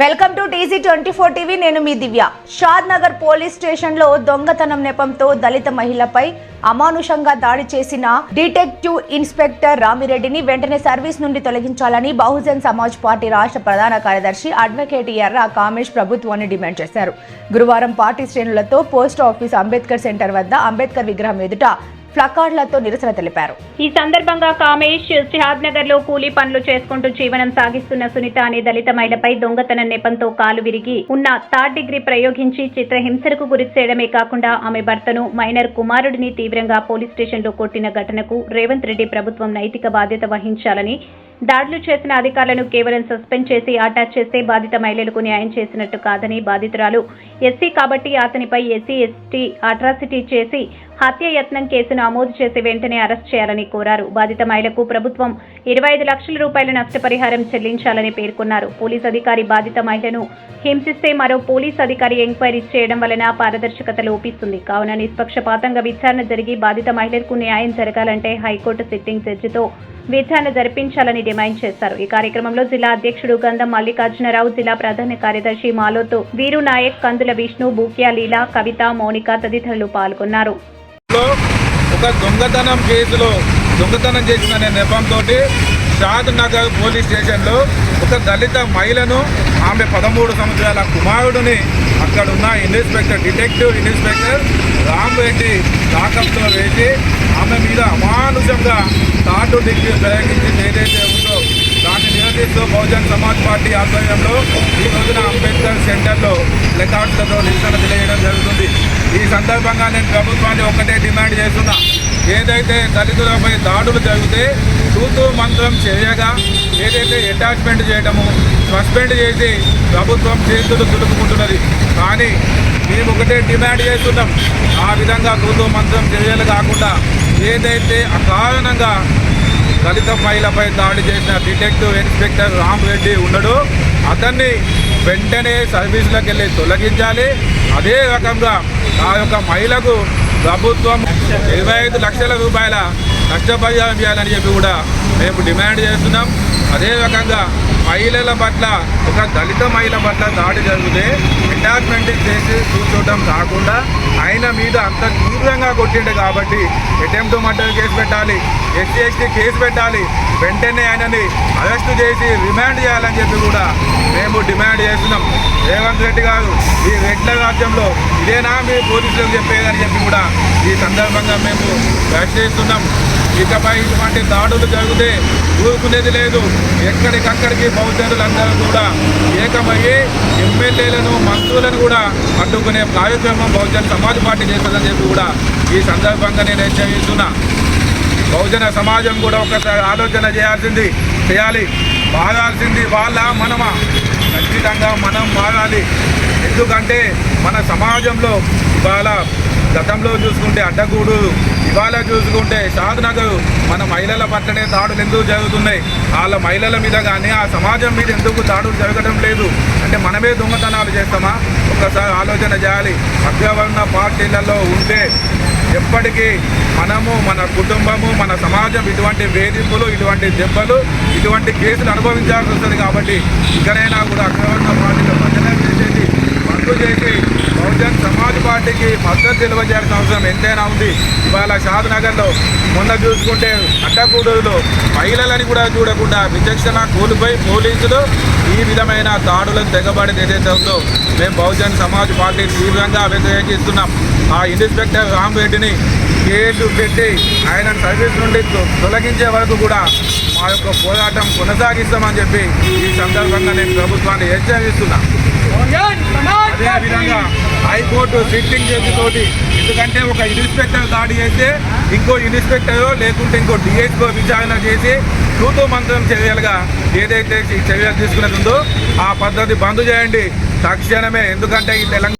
Welcome to T G twenty four TV. నేను మీ Divya. Shadnagar police స్టేషన్లో దొంగతనం నెపంతో దళిత మహిళపై అమానుషంగా దాడి చేసిన డిటెక్టివ్ ఇన్స్పెక్టర్ రామిరెడ్డిని వెంటనే సర్వీస్ నుండి తొలగించాలని బహుజన్ సమాజ్ పార్టీ రాష్ట్ర ప్రధాన కార్యదర్శి అడ్వకేట్ ఎర్ర కామేష్ ప్రభుత్వాన్ని డిమాండ్ చేశారు. గురువారం పార్టీ శ్రేణులతో పోస్ట్ ఆఫీస్ అంబేద్కర్ సెంటర్ వద్ద అంబేద్కర్ విగ్రహం ఎదుట ప్లకార్డులతో నిరసన తెలిపారు. ఈ సందర్భంగా కామేష్ షిహాద్ నగర్లో కూలీ పనులు చేసుకుంటూ జీవనం సాగిస్తున్న సునీత అనే దళిత మహిళపై దొంగతన నెపంతో కాలు విరిగి ఉన్న థర్డ్ డిగ్రీ ప్రయోగించి చిత్రహింసలకు గురి చేయడమే కాకుండా ఆమె భర్తను మైనర్ కుమారుడిని తీవ్రంగా పోలీస్ స్టేషన్లో కొట్టిన ఘటనకు రేవంత్ రెడ్డి ప్రభుత్వం నైతిక బాధ్యత వహించాలని దాడులు చేసిన అధికారులను కేవలం సస్పెండ్ చేసి అటాచ్ చేస్తే బాధిత మహిళలకు న్యాయం చేసినట్టు కాదని బాధితురాలు. ఎస్సీ కాబట్టి అతనిపై ఎస్సీ ఎస్టీ అట్రాసిటీ చేసి హత్య యత్నం కేసు నమోదు చేసి వెంటనే అరెస్ట్ చేయాలని కోరారు. బాధిత మహిళకు ప్రభుత్వం ఇరవై ఐదు లక్షల రూపాయల నష్టపరిహారం చెల్లించాలని పేర్కొన్నారు. పోలీస్ అధికారి బాధిత మహిళను హింసిస్తే మరో పోలీస్ అధికారి ఎంక్వైరీ చేయడం వలన పారదర్శకత లోపిస్తుంది కావున నిష్పక్షపాతంగా విచారణ జరిగి బాధిత మహిళలకు న్యాయం జరగాలంటే హైకోర్టు సిట్టింగ్ జడ్జితో విచారణ జరిపించాలని డిమాండ్ చేశారు. ఈ కార్యక్రమంలో జిల్లా అధ్యక్షుడు గంధం మల్లికార్జునరావు జిల్లా ప్రధాన కార్యదర్శి మాలోతు వీరు నాయక్ కందుల విష్ణు బూక్యా లీలా కవిత మౌనిక తదితరులు పాల్గొన్నారు. లో ఒక దొంగతనం కేసులో దొంగతనం చేసిన అనే నెపంతో షాద్ నగర్ పోలీస్ స్టేషన్లో ఒక దళిత మహిళను ఆమె పదమూడు సంవత్సరాల కుమారుడిని అక్కడ ఉన్న inspector detective inspector Ram Reddy తాకంతో వేసి ఆమె మీద అమానుషంగా తాటు డిగ్రీ ప్రయోగించి ఏదైతే ఉందో దాన్ని నిలదీస్తూ బహుజన్ సమాజ్ పార్టీ ఆధ్వర్యంలో ఈ రోజున అంబేద్కర్ సెంటర్లో లెకార్డులతో నిరసన తెలియడం జరుగుతుంది. ఈ సందర్భంగా నేను ప్రభుత్వాన్ని ఒకటే డిమాండ్ చేస్తున్నా. ఏదైతే దళితులపై దాడులు జరిగితే తూతూ మంత్రం చేయగా ఏదైతే అటాచ్మెంట్ చేయడము సస్పెండ్ చేసి ప్రభుత్వం చేతులు దులుపుకుంటున్నది కానీ మేము ఒకటే డిమాండ్ చేస్తున్నాం. ఆ విధంగా తూతూ మంత్రం చర్యలు కాకుండా ఏదైతే అకారణంగా దళిత మహిళపై దాడి చేసిన డిటెక్టివ్ ఇన్స్పెక్టర్ రామ్ రెడ్డి ఉన్నాడు అతన్ని వెంటనే సర్వీసులకు వెళ్ళి తొలగించాలి. అదే రకంగా ఆ యొక్క మహిళకు ప్రభుత్వం ఇరవై ఐదు లక్షల రూపాయల నష్టపరిహారం చేయాలని చెప్పి కూడా మేము డిమాండ్ చేస్తున్నాం. అదే రకంగా మహిళల పట్ల ఒక దళిత మహిళ పట్ల దాడి జరిగితే అటాచ్మెంట్ చేసి కూర్చోవడం కాకుండా ఆయన మీద అంత తీవ్రంగా కొట్టిండు కాబట్టి అటెంప్ట్ మర్డర్ కేసు పెట్టాలి S C S T case పెట్టాలి వెంటనే ఆయనని అరెస్ట్ చేసి రిమాండ్ చేయాలని చెప్పి కూడా మేము డిమాండ్ చేస్తున్నాం. రేవంత్ రెడ్డి గారు ఈ రెడ్ల రాజ్యంలో ఇదేనా మీ పోలీసులకు చెప్పేదని చెప్పి కూడా ఈ సందర్భంగా మేము ప్రశ్నిస్తున్నాం ఇకపై ఇటువంటి దాడులు జరిగితే ఊరుకునేది లేదు. ఎక్కడికక్కడికి బహుజనులందరూ కూడా ఏకమయ్యి ఎమ్మెల్యేలను మంత్రులను కూడా అడ్డుకునే కార్యక్రమం బహుజన్ సమాజ్ పార్టీ చేస్తుందని చెప్పి కూడా ఈ సందర్భంగా నేను హెచ్చరిస్తున్నా. బహుజన సమాజం కూడా ఒకసారి ఆలోచన చేయాల్సింది చేయాలి. మారాల్సింది వాళ్ళ మనమా? ఖచ్చితంగా మనం మారాలి ఎందుకంటే మన సమాజంలో ఇవాళ గతంలో చూసుకుంటే అడ్డగూడు ఇవాళ చూసుకుంటే షాద్నగర్ మన మహిళల పట్లనే దాడులు ఎందుకు జరుగుతున్నాయి? వాళ్ళ మహిళల మీద కానీ ఆ సమాజం మీద ఎందుకు దాడులు జరగడం లేదు? అంటే మనమే దొంగతనాలు చేస్తామా? ఒకసారి ఆలోచన చేయాలి. అగ్రవర్ణ పార్టీలలో ఉంటే ఎప్పటికీ మనము మన కుటుంబము మన సమాజం ఇటువంటి వేధింపులు ఇటువంటి దెబ్బలు ఇటువంటి కేసులు అనుభవించాల్సి వస్తుంది కాబట్టి ఇక్కడైనా కూడా అగ్రవర్ణ పార్టీలో ప్రజలను చేసేది పనులు చేసి బహుజన్ సమాజ్ పార్టీకి మద్దతు తెలియజేయాల్సిన అవసరం ఎంతైనా ఉంది. ఇవాళ షాద్నగర్లో మొన్న చూసుకుంటే అడ్డకూడదులో మహిళలని కూడా చూడకుండా విచక్షణ కోల్పోయి పోలీసులు ఈ విధమైన దాడులకు తెగబడి ఏదైతే ఉందో మేము బహుజన్ సమాజ్ పార్టీ తీవ్రంగా వ్యతిరేకిస్తున్నాం ఆ ఇన్స్పెక్టర్ రామ్ రెడ్డిని కేసు పెట్టి ఆయన సర్వీస్ నుండి తొలగించే వరకు కూడా మా యొక్క పోరాటం కొనసాగిస్తామని చెప్పి ఈ సందర్భంగా నేను ప్రభుత్వాన్ని హెచ్చరిస్తున్నాను. అదేవిధంగా హైకోర్టు సిట్టింగ్ జడ్జితోటి ఎందుకంటే ఒక ఇన్స్పెక్టర్ దాడి చేస్తే ఇంకో ఇన్స్పెక్టర్ లేకుంటే ఇంకో డిఎస్కో విచారణ చేసి తూతూ మంత్రం చర్యలుగా ఏదైతే చర్యలు తీసుకున్నది ఉందో ఆ పద్ధతి బంద్ చేయండి. తక్షణమే ఎందుకంటే ఈ తెలంగాణ